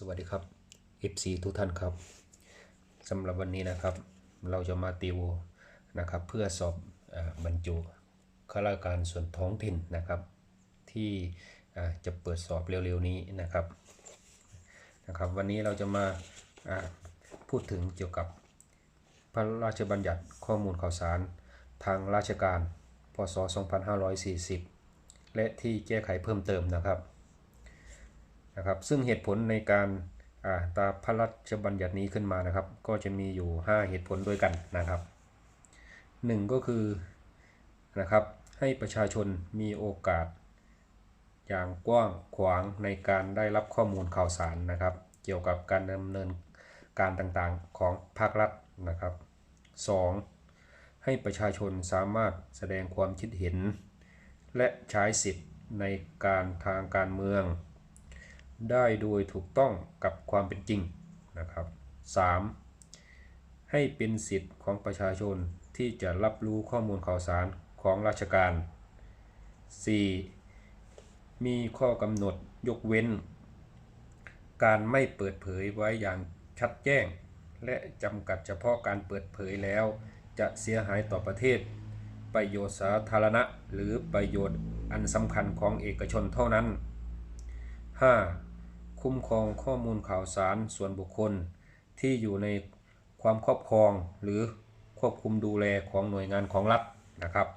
สวัสดีครับ FC ทุกท่านครับสำหรับวันนี้นะครับ เราจะมาติวนะครับ เพื่อสอบอบรรจุข้าราชการส่วนท้องถิ่นนะครับ ที่จะเปิดสอบเร็วๆนี้นะครับนะครับ วันนี้เราจะมาอ่าพูดถึงเกี่ยวกับพระราชบัญญัติข้อมูลข่าวสารทางราชการพศ 2540 และที่แก้ไขเพิ่มเติมนะครับ นะครับ ซึ่งเหตุผลในการาตาพระราชบัญญัตินี้ขึ้นมานะครับ ก็จะมีอยู่ 5 เหตุผลด้วยกันนะครับ 1 ก็คือนะครับให้ประชาชนมีโอกาส อย่างกว้างขวางในการได้รับข้อมูลข่าวสารนะครับ เกี่ยวกับการดำเนินการต่างๆของภาครัฐนะครับ 2. ให้ประชาชนสามารถแสดงความคิดเห็น และใช้สิทธิ์ในการทางการเมือง ได้โดยถูกต้องกับความเป็นจริงนะครับ 3. ให้เป็นสิทธิ์ของประชาชนที่จะรับรู้ข้อมูลข่าวสารของราชการ 4. มีข้อกำหนดยกเว้น การไม่เปิดเผยไว้อย่างชัดแจ้ง และจำกัดเฉพาะการเปิดเผยแล้ว จะเสียหายต่อประเทศ ประโยชน์สาธารณะ หรือประโยชน์อันสำคัญของเอกชนเท่านั้น 5. คุ้มครองข้อมูลข่าวสารส่วนบุคคล ที่อยู่ในความครอบครองหรือควบคุมดูแลของหน่วยงานของรัฐนะครับ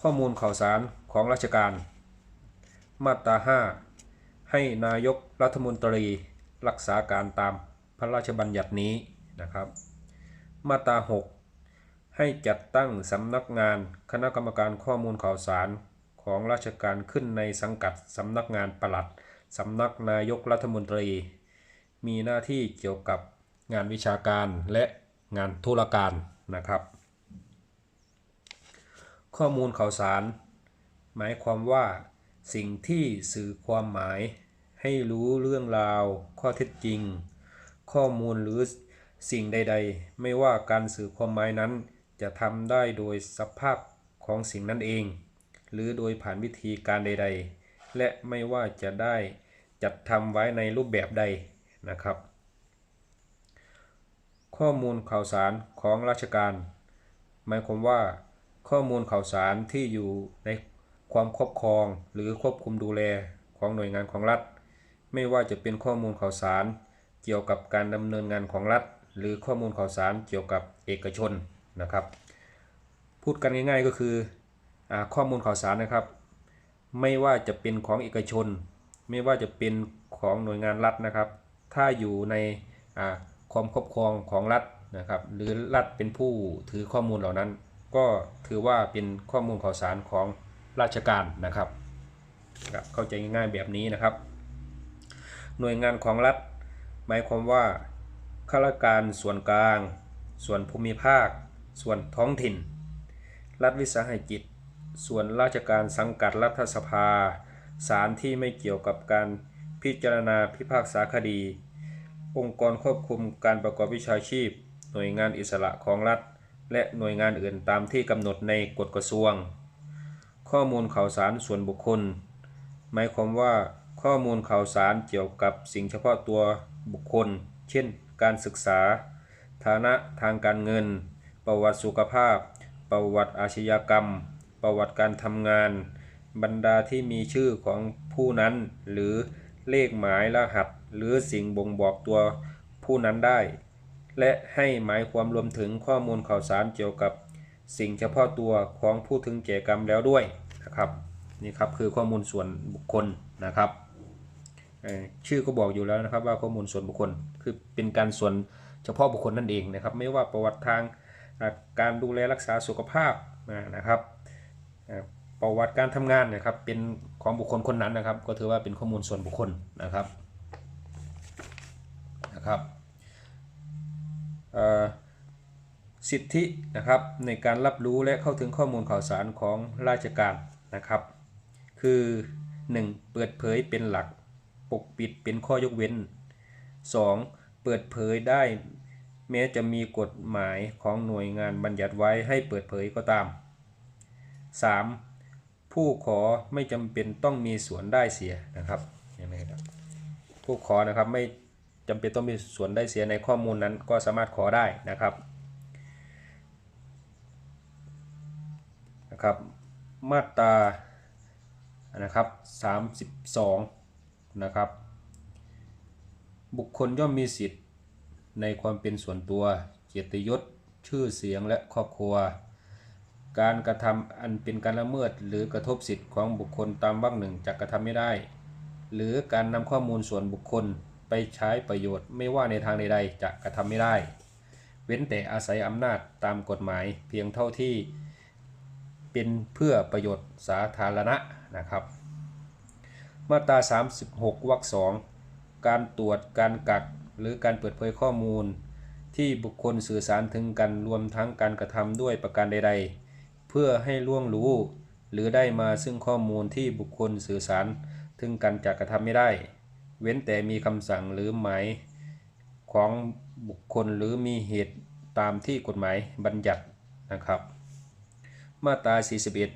ข้อมูลข่าวสารของราชการ มาตรา 5 ให้นายกรัฐมนตรีรักษาการตามพระราชบัญญัตินี้นะครับ มาตรา 6 ให้จัดตั้งสำนักงานคณะกรรมการข้อมูลข่าวสาร ของราชการขึ้นในสังกัดสำนักงานปลัดสำนักนายกรัฐมนตรี มีหน้าที่เกี่ยวกับงานวิชาการและงานธุรการนะครับ ข้อมูลข่าวสาร หมายความว่าสิ่งที่สื่อความหมายให้รู้เรื่องราว ข้อเท็จจริง ข้อมูลหรือสิ่งใด ๆ ไม่ว่าการสื่อความหมายนั้นจะทำได้โดยสภาพของสิ่งนั้นเอง หรือโดยผ่านวิธีการใด ๆ และไม่ว่าจะได้จัดทำไว้ในรูปแบบใดนะครับ ข้อมูลข่าวสารของราชการ หมายความว่า ข้อมูลข่าวสารที่อยู่ในความครอบครองหรือควบคุมดูแลของหน่วยงานของรัฐ ไม่ว่าจะเป็นข้อมูลข่าวสารเกี่ยวกับการดำเนินงานของรัฐ หรือข้อมูลข่าวสารเกี่ยวกับเอกชนนะครับ พูดกันง่ายๆก็คือ ข้อมูลข่าวสารนะครับ ไม่ว่าจะเป็นของเอกชน ไม่ว่าจะเป็นของหน่วยงานรัฐนะครับ ถ้าอยู่ในความครอบครองของรัฐนะครับ หรือรัฐเป็นผู้ถือข้อมูลเหล่านั้น ก็ถือว่าเป็นข้อมูลข่าวสารของราชการนะครับนะครับเข้าใจง่ายๆแบบนี้นะครับ หน่วยงานของรัฐ หมายความว่าข้าราชการส่วนกลาง ส่วนภูมิภาค ส่วนท้องถิ่น รัฐวิสาหกิจ ส่วนราชการสังกัดรัฐสภา ศาลที่ไม่เกี่ยวกับการพิจารณาพิพากษาคดี องค์กรควบคุมการประกอบวิชาชีพ หน่วยงานอิสระของรัฐ และหน่วยงานอื่นตามที่กำหนดในกฎกระทรวง ข้อมูลข่าวสารส่วนบุคคล หมายความว่าข้อมูลข่าวสารเกี่ยวกับสิ่งเฉพาะตัวบุคคล เช่น การศึกษา ฐานะทางการเงิน ประวัติสุขภาพ ประวัติอาชญากรรม ประวัติการทำงาน บรรดาที่มีชื่อของผู้นั้น หรือเลขหมายรหัส หรือสิ่งบ่งบอกตัวผู้นั้นได้ และให้หมายความรวมถึงข้อมูลข่าวสารเกี่ยวกับสิ่งเฉพาะตัวของผู้ถึงแก่กรรมแล้วด้วยนะครับนี่ครับคือข้อมูลส่วนบุคคลนะครับชื่อก็บอกอยู่แล้วนะครับว่าข้อมูลส่วนบุคคลคือเป็นการส่วนเฉพาะบุคคลนั่นเองนะครับ ไม่ว่าประวัติทางการดูแลรักษาสุขภาพนะครับ ประวัติการทำงานนะครับเป็นของบุคคลคนนั้นนะครับ ก็ถือว่าเป็นข้อมูลส่วนบุคคลนะครับนะครับสิทธินะครับในการรับรู้และเข้าถึงข้อมูลข่าวสารของราชการนะครับ คือ 1. เปิดเผยเป็นหลักปกปิดเป็นข้อยกเว้น 2. เปิดเผยได้แม้จะมีกฎหมายของหน่วยงานบัญญัติไว้ให้เปิดเผยก็ตาม 3. ผู้ขอไม่จำเป็นต้องมีส่วนได้เสียนะครับเห็นไหมครับผู้ขอนะครับไม่จำเป็นต้องมีส่วนได้เสียในข้อมูลนั้นก็สามารถขอได้นะครับนะครับมาตรานะครับ32นะครับบุคคลย่อมมีสิทธิ์ในความเป็นส่วนตัว เกียรติยศ ชื่อเสียงและครอบครัว การกระทำอันเป็นการละเมิดหรือกระทบสิทธิของบุคคลตามวรรคหนึ่งจะกระทำไม่ได้ หรือการนำข้อมูลส่วนบุคคลไปใช้ประโยชน์ไม่ว่าในทางใดๆ จะกระทำไม่ได้ เว้นแต่อาศัยอำนาจตามกฎหมายเพียงเท่าที่เป็นเพื่อประโยชน์สาธารณะนะครับ มาตรา 36วรรคสองการตรวจการกักหรือการเปิดเผยข้อมูล ที่บุคคลสื่อสารถึงกันรวมทั้งการกระทำด้วยประการใด ๆ พื่อให้ล่วงรู้ หรือได้มาซึ่งข้อมูลที่บุคคลสื่อสารถึงกันจะกระทำไม่ได้ เว้นแต่มีคำสั่งหรือหมายของบุคคลหรือมีเหตุตามที่กฎหมายบัญญัตินะครับ มาตรา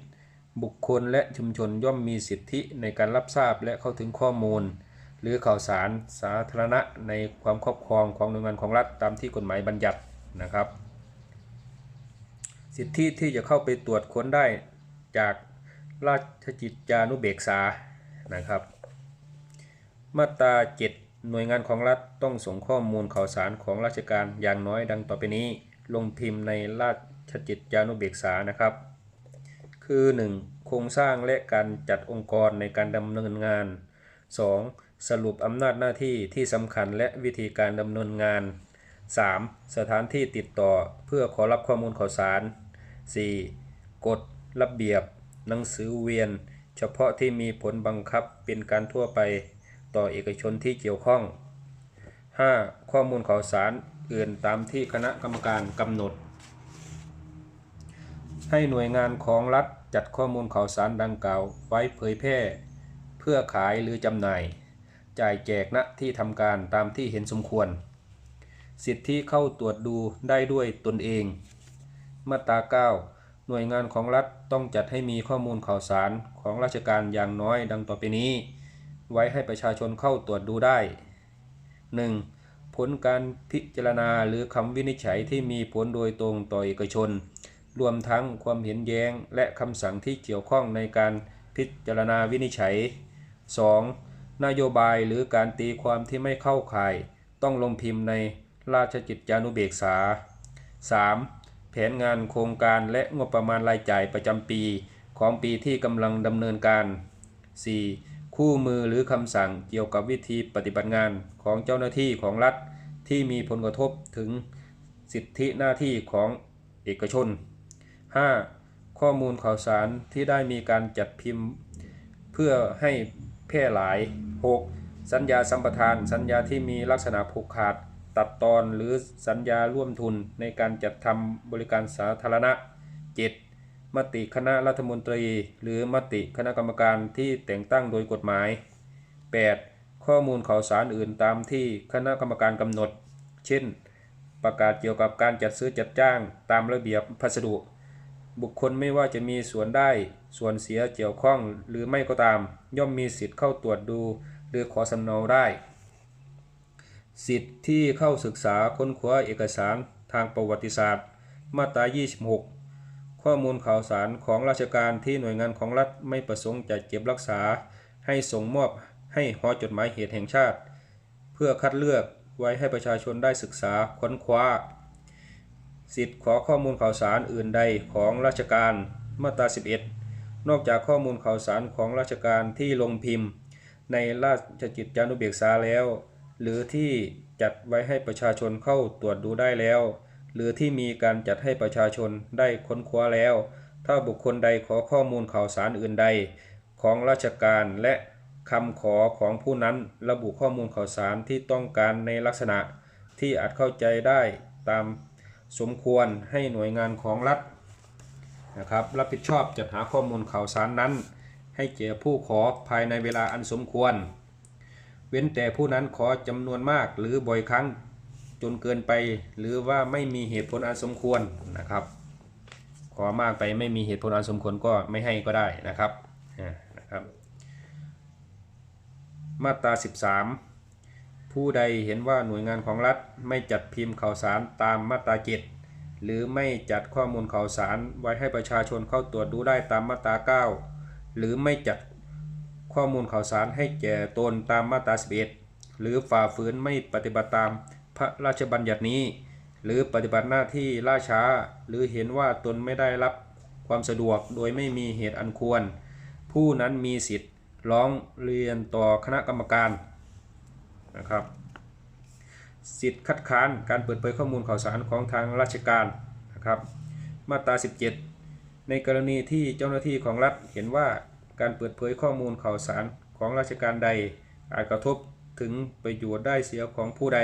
41 บุคคลและชุมชนย่อมมีสิทธิในการรับทราบและเข้าถึงข้อมูล หรือข่าวสารสาธารณะในความครอบครองของหน่วยงานของรัฐตามที่กฎหมายบัญญัตินะครับ สิทธิที่จะเข้าไปตรวจค้นได้จากราชกิจจานุเบกษานะครับ มาตรา 7 หน่วยงานของรัฐต้องส่งข้อมูลข่าวสารของราชการอย่างน้อยดังต่อไปนี้ ลงพิมพ์ในราชกิจจานุเบกษานะครับ คือ 1. โครงสร้างและการจัดองค์กรในการดำเนินงาน 2. สรุปอำนาจหน้าที่ที่สำคัญและวิธีการดำเนินงาน 3. สถานที่ติดต่อเพื่อขอรับข้อมูลข่าวสาร 4. กฎระเบียบ หนังสือเวียน เฉพาะที่มีผลบังคับเป็นการทั่วไปต่อเอกชนที่เกี่ยวข้อง 5. ข้อมูลข่าวสารอื่นตามที่คณะกรรมการกำหนด ให้หน่วยงานของรัฐจัดข้อมูลข่าวสารดังกล่าวไว้เผยแพร่ เพื่อขายหรือจำหน่าย จ่ายแจกณที่ทำการตามที่เห็นสมควร สิทธิเข้าตรวจดูได้ด้วยตนเอง มาตรา 9 หน่วยงานของรัฐต้องจัดให้มีข้อมูลข่าวสารของราชการอย่างน้อยดังต่อไปนี้ ไว้ให้ประชาชนเข้าตรวจดูได้ 1. ผลการพิจารณาหรือคำวินิจฉัยที่มีผลโดยตรงต่อเอกชน รวมทั้งความเห็นแย้งและคำสั่งที่เกี่ยวข้องในการพิจารณาวินิจฉัย 2. นโยบายหรือการตีความที่ไม่เข้าข่าย ต้องลงพิมพ์ใน ราชกิจจานุเบกษา 3. แผนงานโครงการและงบประมาณรายจ่ายประจำปีของปีที่กำลังดำเนินการ 4. คู่มือหรือคำสั่งเกี่ยวกับวิธีปฏิบัติงานของเจ้าหน้าที่ของรัฐ ที่มีผลกระทบถึงสิทธิหน้าที่ของเอกชน 5. ข้อมูลข่าวสารที่ได้มีการจัดพิมพ์ เพื่อให้แพร่หลาย 6. สัญญาสัมปทาน สัญญาที่มีลักษณะผูกขาด ตัดตอนหรือสัญญาร่วมทุนในการจัดทำบริการสาธารณะ 7. มติคณะรัฐมนตรี หรือมติคณะกรรมการที่แต่งตั้งโดยกฎหมาย 8. ข้อมูลข่าวสารอื่นตามที่คณะกรรมการกำหนด เช่น ประกาศเกี่ยวกับการจัดซื้อจัดจ้างตามระเบียบพัสดุ บุคคลไม่ว่าจะมีส่วนได้ส่วนเสียเกี่ยวข้องหรือไม่ก็ตาม ย่อมมีสิทธิ์เข้าตรวจดู หรือขอสำเนาได้ สิทธิ์ที่เข้าศึกษาค้นคว้าเอกสารทางประวัติศาสตร์ มาตรา 26 ข้อมูลข่าวสารของราชการที่หน่วยงานของรัฐไม่ประสงค์จะเก็บรักษา ให้ส่งมอบให้หอจดหมายเหตุแห่งชาติ เพื่อคัดเลือกไว้ให้ประชาชนได้ศึกษาค้นคว้า สิทธิ์ขอข้อมูลข่าวสารอื่นใดของราชการมาตรา 11 นอกจากข้อมูลข่าวสารของราชการที่ลงพิมพ์ ในราชกิจจานุเบกษาแล้ว หรือที่จัดไว้ให้ประชาชนเข้าตรวจดูได้แล้ว หรือที่มีการจัดให้ประชาชนได้ค้นคว้าแล้ว ถ้าบุคคลใดขอข้อมูลข่าวสารอื่นใด ของราชการและคำขอของผู้นั้นระบุข้อมูลข่าวสารที่ต้องการในลักษณะที่อาจเข้าใจได้ตามสมควรให้หน่วยงานของรัฐนะครับรับผิดชอบจัดหาข้อมูลข่าวสารนั้น ให้แก่ผู้ขอภายในเวลาอันสมควร เว้นแต่ผู้นั้นขอจำนวนมากหรือบ่อยครั้งจนเกินไป หรือว่าไม่มีเหตุผลอันสมควรนะครับ ขอมากไปไม่มีเหตุผลอันสมควรก็ไม่ให้ก็ได้นะครับนะครับ มาตรา 13 ผู้ใดเห็นว่าหน่วยงานของรัฐไม่จัดพิมพ์ข่าวสารตามมาตราเจ็ดหรือไม่จัดข้อมูลข่าวสารไว้ให้ประชาชนเข้าตรวจดูได้ตามมาตรา 9 หรือไม่จัด ข้อมูลข่าวสารให้แก่ตนตามมาตรา 11 หรือฝ่าฝืนไม่ปฏิบัติตามพระราชบัญญัตินี้ หรือปฏิบัติหน้าที่ล่าช้า หรือเห็นว่าตนไม่ได้รับความสะดวกโดยไม่มีเหตุอันควร ผู้นั้นมีสิทธิ์ร้องเรียนต่อคณะกรรมการนะครับ สิทธิ์คัดค้านการเปิดเผยข้อมูลข่าวสารของทางราชการนะครับ มาตรา 17 ในกรณีที่เจ้าหน้าที่ของรัฐเห็นว่า การเปิดเผยข้อมูลข่าวสารของราชการใด อาจกระทบถึงประโยชน์ได้เสียของผู้ใด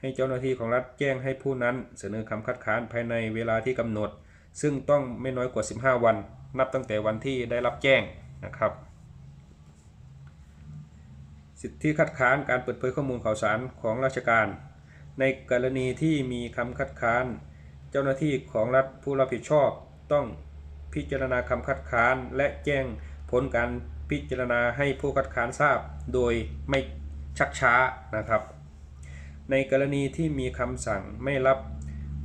ให้เจ้าหน้าที่ของรัฐแจ้งให้ผู้นั้นเสนอคำคัดค้านภายในเวลาที่กำหนด ซึ่งต้องไม่น้อยกว่า 15 วัน นับตั้งแต่วันที่ได้รับแจ้งนะครับ สิทธิคัดค้านการเปิดเผยข้อมูลข่าวสารของราชการ ในกรณีที่มีคำคัดค้าน เจ้าหน้าที่ของรัฐผู้รับผิดชอบต้องพิจารณาคำคัดค้านและแจ้ง ผลการพิจารณาให้ผู้คัดค้านทราบโดยไม่ชักช้านะครับ ในกรณีที่มีคำสั่งไม่รับ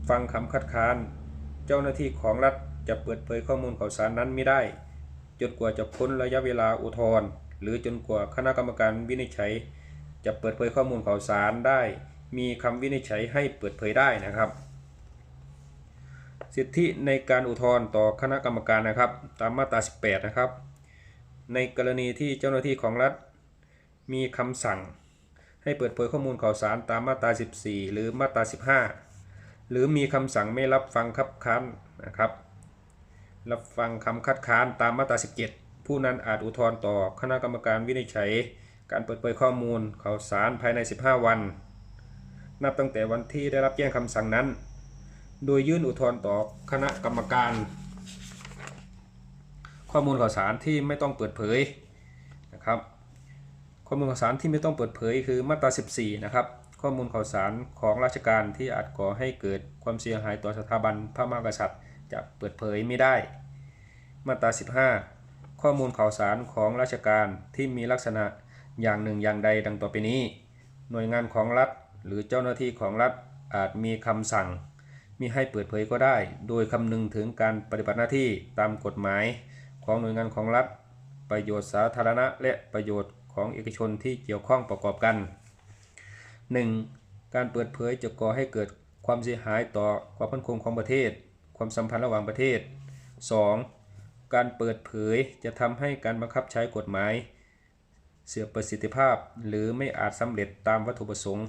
ฟังคำคัดค้าน เจ้าหน้าที่ของรัฐจะเปิดเผยข้อมูลข่าวสารนั้นไม่ได้ จนกว่าจะพ้นระยะเวลาอุทธรณ์หรือจนกว่าคณะกรรมการวินิจฉัย จะเปิดเผยข้อมูลข่าวสารได้ มีคำวินิจฉัยให้เปิดเผยได้นะครับ สิทธิในการอุทธรณ์ต่อคณะกรรมการนะครับ ตามมาตรา 18 นะครับ ในกรณีที่เจ้าหน้าที่ของรัฐ มีคำสั่ง ให้เปิดเผยข้อมูลข่าวสารตามมาตรา 14 หรือมาตรา 15 หรือมีคำสั่งไม่รับฟังคับค้านนะครับรับฟังคำคัดค้านตามมาตรา 17 ผู้นั้นอาจอุทธรณ์ต่อคณะกรรมการวินิจฉัย การเปิดเผยข้อมูลข่าวสารภายใน 15 วัน นับตั้งแต่วันที่ได้รับแจ้งคำสั่งนั้น โดยยื่นอุทธรณ์ต่อคณะกรรมการ ข้อมูลข่าวสารที่ไม่ต้องเปิดเผยนะครับ ข้อมูลข่าวสารที่ไม่ต้องเปิดเผยคือมาตรา 14 นะครับ ข้อมูลข่าวสารของราชการที่อาจก่อให้เกิดความเสียหายต่อสถาบันพระมหากษัตริย์ จะเปิดเผยไม่ได้ มาตรา 15 ข้อมูลข่าวสารของราชการที่มีลักษณะอย่างหนึ่งอย่างใดดังต่อไปนี้ หน่วยงานของรัฐ หรือเจ้าหน้าที่ของรัฐอาจมีคำสั่งมีให้เปิดเผยก็ได้ โดยคำนึงถึงการปฏิบัติหน้าที่ตามกฎหมาย ของหน่วยงานของรัฐ ประโยชน์สาธารณะ และประโยชน์ของเอกชนที่เกี่ยวข้องประกอบกัน 1. การเปิดเผยจะก่อให้เกิดความเสียหายต่อความมั่นคงของประเทศ ความสัมพันธ์ระหว่างประเทศ 2. การเปิดเผยจะทำให้การบังคับใช้กฎหมาย เสื่อมประสิทธิภาพหรือไม่อาจสำเร็จตามวัตถุประสงค์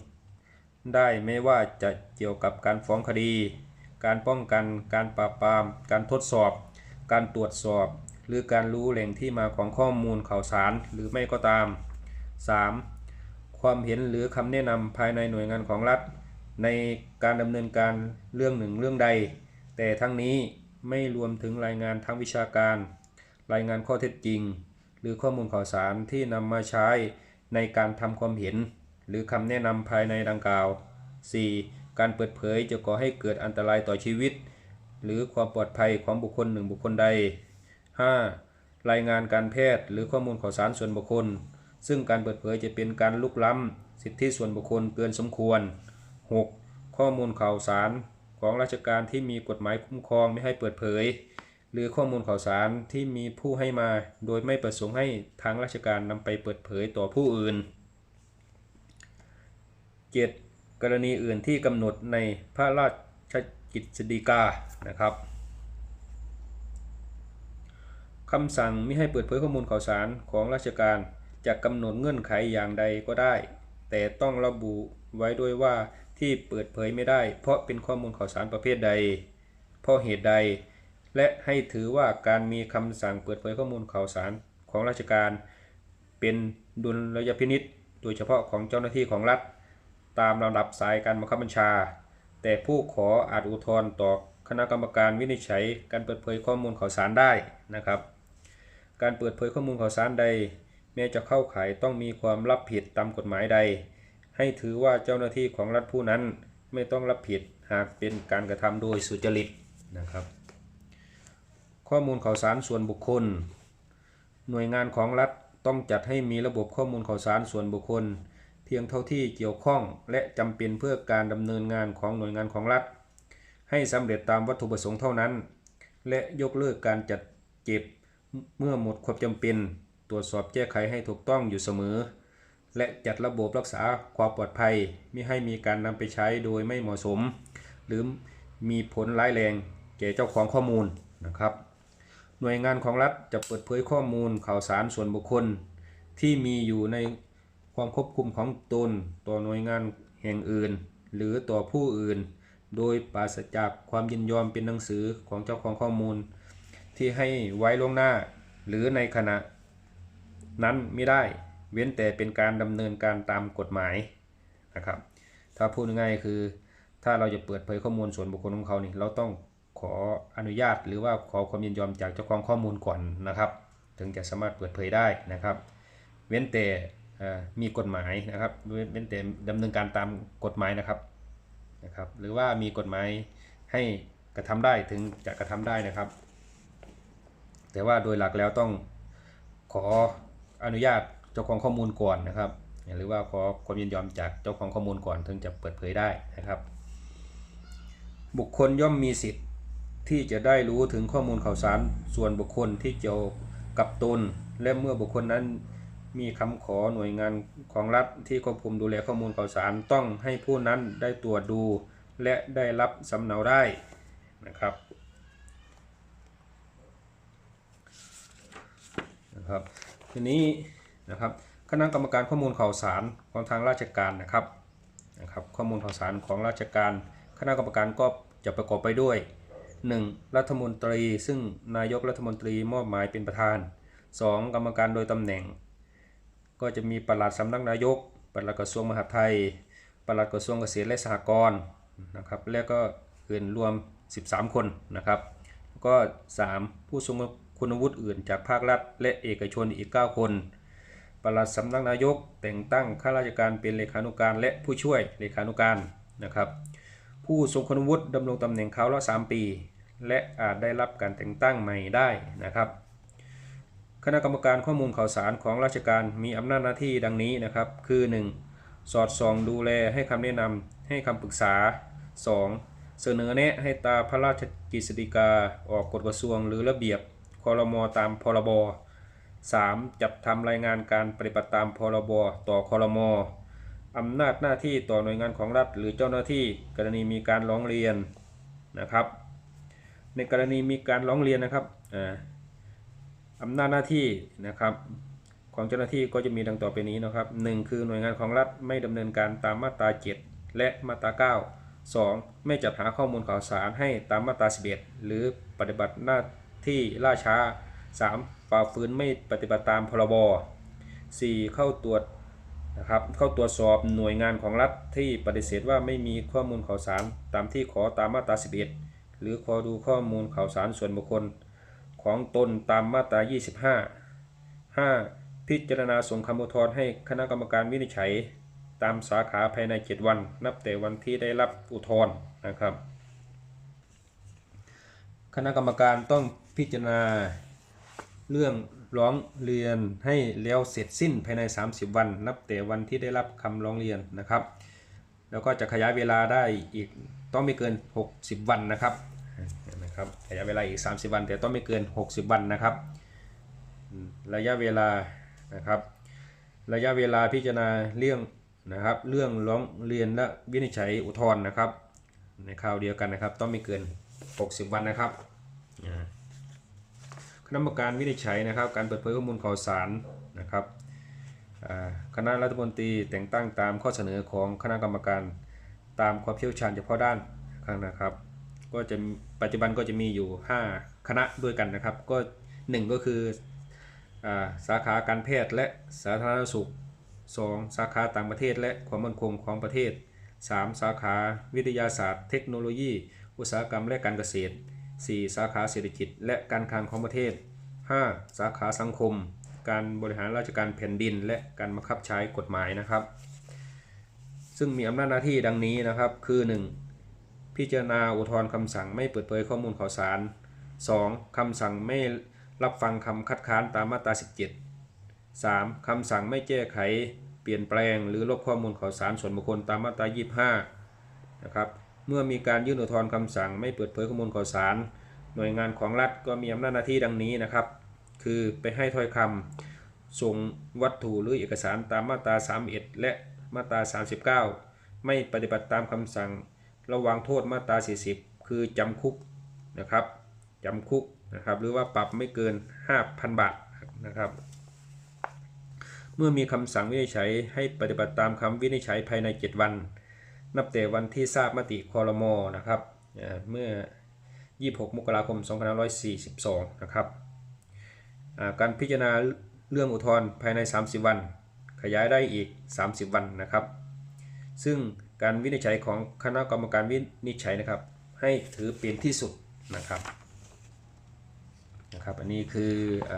ได้ไม่ว่าจะเกี่ยวกับการฟ้องคดี การป้องกัน การปราบปราม การทดสอบ การตรวจสอบ หรือการรู้แหล่งที่มาของข้อมูลข่าวสารหรือไม่ก็ตาม 3. ความเห็นหรือคำแนะนำภายในหน่วยงานของรัฐ ในการดำเนินการเรื่องหนึ่งเรื่องใด แต่ทั้งนี้ไม่รวมถึงรายงานทางวิชาการ รายงานข้อเท็จจริง หรือข้อมูลข่าวสารที่นำมาใช้ในการทำความเห็น หรือคำแนะนำภายในดังกล่าว 4. การเปิดเผยจะก่อให้เกิดอันตรายต่อชีวิต หรือความปลอดภัยของบุคคลหนึ่งบุคคลใด 5. รายงานการแพทย์หรือข้อมูลข่าวสารส่วนบุคคล ซึ่งการเปิดเผยจะเป็นการลุกล้ำสิทธิส่วนบุคคลเกินสมควร 6. ข้อมูลข่าวสารของราชการที่มีกฎหมายคุ้มครองไม่ให้เปิดเผย หรือข้อมูลข่าวสารที่มีผู้ให้มา โดยไม่ประสงค์ให้ทางราชการนำไปเปิดเผยต่อผู้อื่น 7. กรณีอื่นที่กำหนดในพระราชกิจสีกานะครับ คำสั่งมิให้เปิดเผยข้อมูลข่าวสารของราชการจะกำหนดเงื่อนไขอย่างใดก็ได้ แต่ต้องระบุไว้ด้วยว่าที่เปิดเผยไม่ได้ เพราะเป็นข้อมูลข่าวสารประเภทใด เพราะเหตุใด และให้ถือว่าการมีคำสั่งเปิดเผยข้อมูลข่าวสารของราชการ เป็นดุลยพินิษโดยเฉพาะของเจ้าหน้าที่ของรัฐ ตามลำดับสายการบังคับบัญชา แต่ผู้ขออาจอุทธรณ์ต่อคณะกรรมการวินิจฉัย การเปิดเผยข้อมูลข่าวสารได้นะครับ การเปิดเผยข้อมูลข่าวสารใด แม้จะเข้าข่ายต้องมีความรับผิดตามกฎหมายใด ให้ถือว่าเจ้าหน้าที่ของรัฐผู้นั้นไม่ต้องรับผิดหากเป็นการกระทำโดยสุจริตนะครับ ข้อมูลข่าวสารส่วนบุคคล หน่วยงานของรัฐต้องจัดให้มีระบบข้อมูลข่าวสารส่วนบุคคลที่พียงเท่าที่เกี่ยวข้องและจำเป็นเพื่อการดำเนินงานของหน่วยงานของรัฐ ให้สำเร็จตามวัตถุประสงค์เท่านั้น และยกเลิกการจัดเก็บ เมื่อหมดความจำเป็น ตรวจสอบแก้ไขให้ถูกต้องอยู่เสมอ และจัดระบบรักษาความปลอดภัยไม่ให้มีการนำไปใช้โดยไม่เหมาะสม หรือมีผลร้ายแรงแก่เจ้าของข้อมูลนะครับ หน่วยงานของรัฐจะเปิดเผยข้อมูลข่าวสารส่วนบุคคล ที่มีอยู่ในความควบคุมของตนต่อหน่วยงานแห่งอื่น หรือต่อผู้อื่น โดยปราศจากความยินยอมเป็นหนังสือของเจ้าของข้อมูล ที่ให้ไว้ล่วงหน้า หรือในขณะ นั้นไม่ได้เว้นแต่เป็นการดำเนินการตามกฎหมายนะครับ ถ้าพูดง่ายๆคือ ถ้าเราจะเปิดเผยข้อมูลส่วนบุคคลของเขานี่เราต้องขออนุญาตหรือว่าขอความยินยอมจากเจ้าของข้อมูลก่อนนะครับ ถึงจะสามารถเปิดเผยได้นะครับ เว้นแต่มีกฎหมายนะครับเว้นเว้นแต่ดำเนินการตามกฎหมายนะครับนะครับ หรือว่ามีกฎหมายให้กระทำได้ถึงจะกระทำได้นะครับ แต่ว่าโดยหลักแล้วต้องขออนุญาตเจ้าของข้อมูลก่อนนะครับ หรือว่าขอความยินยอมจากเจ้าของข้อมูลก่อนถึงจะเปิดเผยได้นะครับ บุคคลย่อมมีสิทธิ์ที่จะได้รู้ถึงข้อมูลข่าวสารส่วนบุคคลที่เกี่ยวกับตน และเมื่อบุคคลนั้นมีคำขอหน่วยงานของรัฐที่ควบคุมดูแลข้อมูลข่าวสารต้องให้ผู้นั้นได้ตรวจดู และได้รับสำเนาได้นะครับ นะครับ ทีนี้นะครับคณะกรรมการข้อมูลข่าวสารของทางราชการนะครับนะครับข้อมูลข่าวสารของราชการ คณะกรรมการก็จะประกอบไปด้วย 1. รัฐมนตรี ซึ่งนายกรัฐมนตรีมอบหมายเป็นประธาน 2. กรรมการโดยตำแหน่ง ก็จะมีปลัดสำนักนายกปลัดกระทรวงมหาดไทยปลัดกระทรวงเกษตรและสหกรณ์นะครับและก็อื่นรวม 13 คนนะครับ ก็ 3. ผู้ทรง คุณวุฒิอื่นจากภาครัฐ และเอกชนอีก 9 คนปลัดสำนักนายกแต่งตั้งข้าราชการเป็นเลขานุการและผู้ช่วยเลขานุการนะครับ ผู้ทรงคุณวุฒิดำรงตำแหน่งเขาละ 3 ปี และอาจได้รับการแต่งตั้งใหม่ได้นะครับ คณะกรรมการข้อมูลข่าวสารของราชการมีอำนาจหน้าที่ดังนี้นะครับ คือ 1. สอดส่องดูแลให้คำแนะนำให้คำปรึกษา 2. เสนอแนะให้ตาพระราชกฤษฎีกาออกกฎกระทรวงหรือระเบียบ คอรมอตามพรบ 3. จัดทำรายงานการปฏิบัติตามพรบ ต่อคอรมออำนาจหน้าที่ต่อหน่วยงานของรัฐ หรือเจ้าหน้าที่กรณีมีการร้องเรียนนะครับ ในกรณีมีการร้องเรียนนะครับอ่าอำนาจหน้าที่นะครับของเจ้าหน้าที่ก็จะมีดังต่อไปนี้นะครับ 1. คือหน่วยงานของรัฐไม่ดำเนินการตามมาตรา 7 และมาตรา 9 2. ไม่จัดหาข้อมูลข่าวสารให้ตามมาตรา 11 หรือปฏิบัติหน้า ที่ล่าช้า 3. ฝ่าฝืนไม่ปฏิบัติตามพรบ 4. เข้าตรวจนะครับเข้าตรวจสอบหน่วยงานของรัฐที่ปฏิเสธว่าไม่มีข้อมูลข่าวสาร ตามที่ขอตามมาตรา 11 หรือขอดูข้อมูลข่าวสารส่วนบุคคล ของตนตามมาตรา 25 5. พิจารณาส่งคำอุทธรณ์ให้คณะกรรมการวินิจฉัย ตามสาขาภายใน 7 วัน นับแต่วันที่ได้รับอุทธรณ์นะครับ คณะกรรมการต้อง พิจารณา เรื่องร้องเรียนให้แล้วเสร็จสิ้นภายใน 30 วัน นับแต่วันที่ได้รับคำร้องเรียนนะครับ แล้วก็จะขยายเวลาได้อีกต้องไม่เกิน 60 วันนะครับนะครับขยายเวลาอีก 30 วัน แต่ต้องไม่เกิน 60 วันนะครับ ระยะเวลานะครับ ระยะเวลาพิจารณาเรื่องนะครับ เรื่องร้องเรียนและวินิจฉัยอุทธรณ์นะครับ ในคราวเดียวกันนะครับ ต้องไม่เกิน 60 วันนะครับ ณะกรรมการวินิจฉัยนะครับ การเปิดเผยข้อมูลข่าวสารนะครับคณะรัฐมนตรีแต่งตั้งตามข้อเสนอของคณะกรรมการตามความเชี่ยวชาญเฉพาะด้านนะครับ ก็จะปัจจุบันก็จะมีอยู่ 5 คณะด้วยกันนะครับ ก็ 1 ก็คืออสาขาการแพทย์และสาธารณสุข 2. สาขาต่างประเทศและความมั่นคงของประเทศ 3. สาขาวิทยาศาสตร์ เทคโนโลยี อุตสาหกรรมและการเกษตร 4. สาขาเศรษฐกิจ และการคลังของประเทศ 5. สาขาสังคม การบริหารราชการแผ่นดิน และการบังคับใช้กฎหมายนะครับ ซึ่งมีอำนาจหน้าที่ดังนี้นะครับ คือ 1. พิจารณาอุทธรณ์คำสั่งไม่เปิดเผยข้อมูลข่าวสาร 2. คำสั่งไม่รับฟังคำคัดค้านตามมาตรา 17 3. คำสั่งไม่แก้ไข เปลี่ยนแปลง หรือลบข้อมูลข่าวสารส่วนบุคคลตามมาตรา 25 นะครับ เมื่อมีการยื่นอุทธรณ์คำสั่งไม่เปิดเผยข้อมูลข่าวสาร หน่วยงานของรัฐก็มีอำนาจหน้าที่ดังนี้นะครับ คือไปให้ถ้อยคำส่งวัตถุหรือเอกสารตามมาตรา 31 และมาตรา 39 ไม่ปฏิบัติตามคำสั่ง ระวังโทษมาตรา 40 คือจำคุกนะครับจำคุกนะครับหรือว่าปรับไม่เกิน 5,000 บาทนะครับ เมื่อมีคำสั่งวินิจฉัยให้ปฏิบัติตามคำวินิจฉัยภายใน 7 วัน นับแต่วันที่ทราบมติคอรมอนะครับเอ่อเมื่อ 26 มกราคม 2542 นะครับอ่าการพิจารณาเรื่องอุทธรณ์ภายใน 30 วัน ขยายได้อีก 30 วันนะครับ ซึ่งการวินิจฉัยของคณะกรรมการวินิจฉัยนะครับ ให้ถือเป็นที่สุดนะครับนะครับ อันนี้คืออ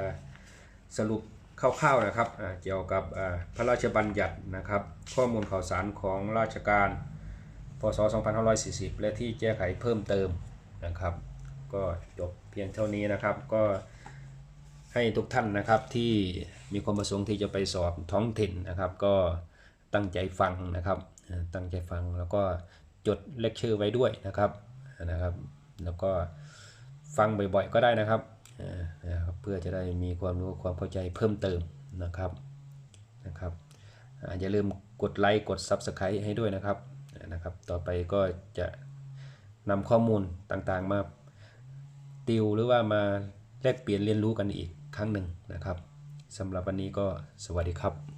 สรุปคร่าวๆนะครับเกี่ยวกับพระราชบัญญัตินะครับ ข้อมูลข่าวสารของราชการ ศ 2540 และที่แก้ไขเพิ่มเติมนะครับ ก็จบเพียงเท่านี้นะครับ ก็ให้ทุกท่านนะครับที่มีความประสงค์ที่จะไปสอบท้องถิ่นนะครับ ก็ตั้งใจฟังนะครับ ตั้งใจฟังแล้วก็จดเลคเชอร์ไว้ด้วยนะครับนะครับ แล้วก็ฟังบ่อยๆก็ได้นะครับเพื่อจะได้มีความรู้ความเข้าใจเพิ่มเติมนะครับนะครับอ่าอย่าลืมกดไลค์กด Subscribe ให้ด้วยนะครับ นะครับ ต่อไปก็จะนำข้อมูลต่างๆมาติวหรือว่ามาแลกเปลี่ยนเรียนรู้กันอีกครั้งหนึ่งนะครับสำหรับวันนี้ก็สวัสดีครับ